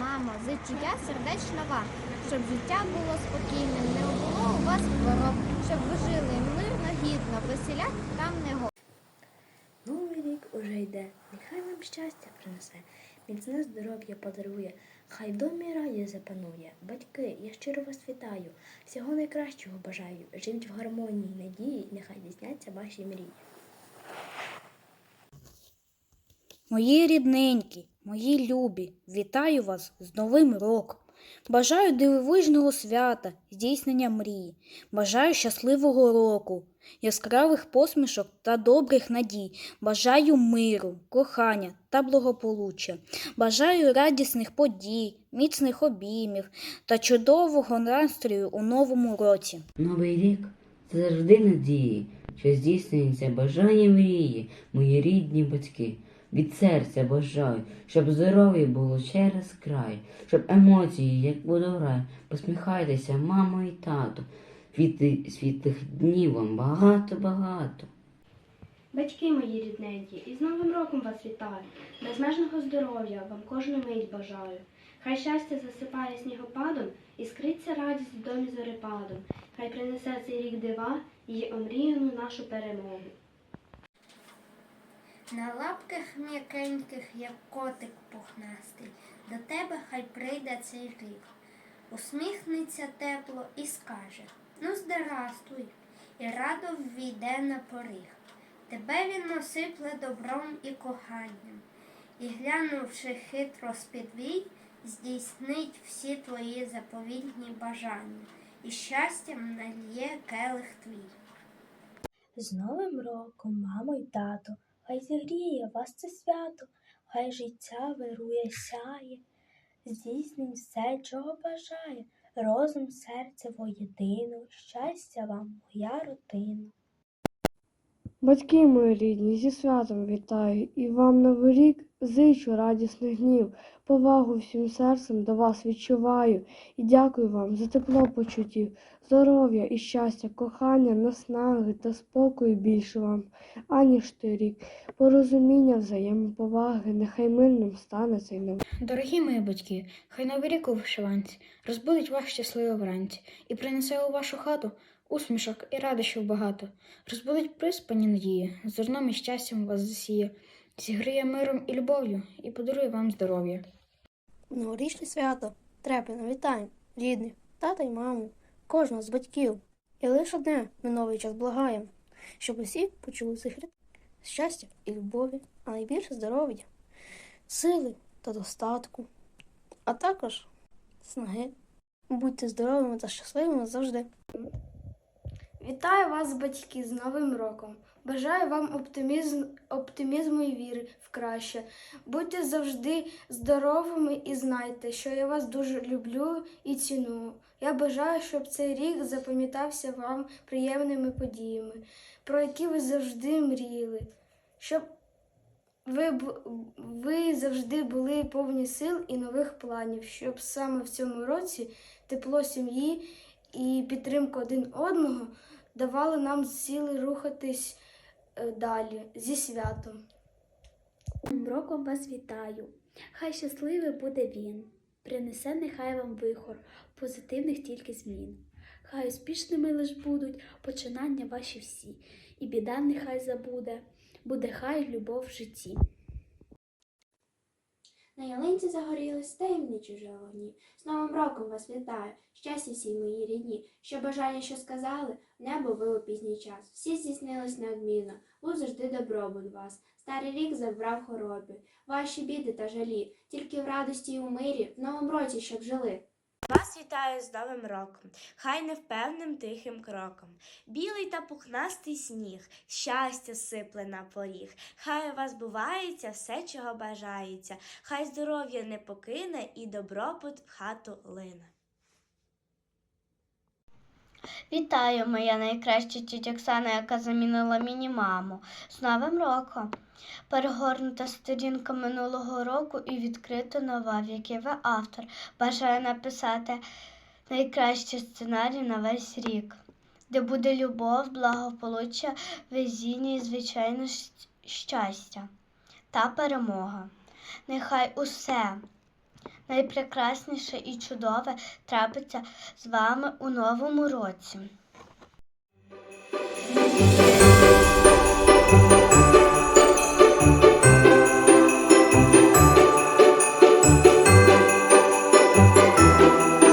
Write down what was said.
мамо, зичу я сердечно вам, щоб життя було спокійним, не було у вас хвороб, щоб ви жили мирно, гідно, веселя там не го. Новий рік уже йде, нехай вам щастя принесе, міцне здоров'я подарує, хай в домі радість запанує. Батьки, я щиро вас вітаю, всього найкращого бажаю. Живіть в гармонії, надії, нехай дійсняться ваші мрії. Мої рідненькі, мої любі, вітаю вас з Новим роком. Бажаю дивовижного свята, здійснення мрії. Бажаю щасливого року, яскравих посмішок та добрих надій. Бажаю миру, кохання та благополуччя. Бажаю радісних подій, міцних обіймів та чудового настрою у новому році. Новий рік це завжди надії, що здійснюється бажання мрії, мої рідні батьки. Від серця бажаю, щоб здоров'я було через край, щоб емоції, як водорай, посміхайтеся, мамо і тато. Світи, світлих днів вам багато-багато. Батьки мої рідненькі, і з Новим роком вас вітаю. Безмежного здоров'я вам кожну мить бажаю. Хай щастя засипає снігопадом і скриться радість в домі зорепадом. Хай принесе цей рік дива і омріяну нашу перемогу. На лапках м'якеньких, як котик пухнастий, до тебе хай прийде цей рік. Усміхнеться тепло і скаже Ну, здрастуй, і радо ввійде на поріг. Тебе він осипле добром і коханням, і, глянувши хитро з-під здійснить всі твої заповітні бажання, і щастям нальє келих твій. З Новим роком, мамо й тато, хай зігріє вас це свято, хай життя вирує сяє, здійснень все, чого бажає, розум, серце воєдино, щастя вам, моя родина. Батьки мої рідні, зі святом вітаю і вам новий рік зичу радісних днів, повагу всім серцем до вас відчуваю і дякую вам за тепло почуттів, здоров'я і щастя, кохання, наснаги та спокою більше вам, аніж той рік, порозуміння, взаємоповаги, нехай мирним стане цей новий. Дорогі мої батьки, хай новий рік у вишиванці розбудить вас щасливо вранці і принесе у вашу хату усмішок і радощів багато, розбудить приспані надії, зерном і щастям вас засіє, зігріє миром і любов'ю і подарує вам здоров'я. Новорічне свято трепетно вітаємо рідних, тата й маму, кожного з батьків. І лише одне ми новий час благаємо, щоб усі почули цих щастя і любові, а найбільше здоров'я, сили та достатку, а також снаги. Будьте здоровими та щасливими завжди. Вітаю вас, батьки, з Новим роком. Бажаю вам оптимізм, оптимізму і віри в краще. Будьте завжди здоровими і знайте, що я вас дуже люблю і ціную. Я бажаю, щоб цей рік запам'ятався вам приємними подіями, про які ви завжди мріяли, щоб ви, ви завжди були повні сил і нових планів, щоб саме в цьому році тепло сім'ї і підтримка один одного давали нам сили рухатись е, далі зі святом. Роком вас вітаю. Хай щасливий буде він. Принесе нехай вам вихор, позитивних тільки змін. Хай успішними лиш будуть починання ваші всі, і біда нехай забуде, буде хай любов в житті. На ялинці загорілись таємничі вже вогні. З Новим роком вас вітаю, щастя всі мої рідні, що бажання, що сказали, небо ви у пізній час. Всі здійснились неодмінно, був завжди добробут вас. Старий рік забрав хороби, ваші біди та жалі, тільки в радості і у мирі, в новому році, щоб жили. Вас вітаю з Новим роком, хай невпевним тихим кроком. Білий та пухнастий сніг, щастя сипле на поріг. Хай у вас бувається все, чого бажається, хай здоров'я не покине і добробут в хату лине. Вітаю, моя найкраща тітя Оксана, яка замінила мені маму. З Новим роком! Перегорнута сторінка минулого року і відкрита нова, в якій ви автор. Бажаю написати найкращий сценарій на весь рік, де буде любов, благополуччя, везіння і, звичайно, щастя та перемога. Нехай усе, найпрекрасніше і чудове трапиться з вами у новому році.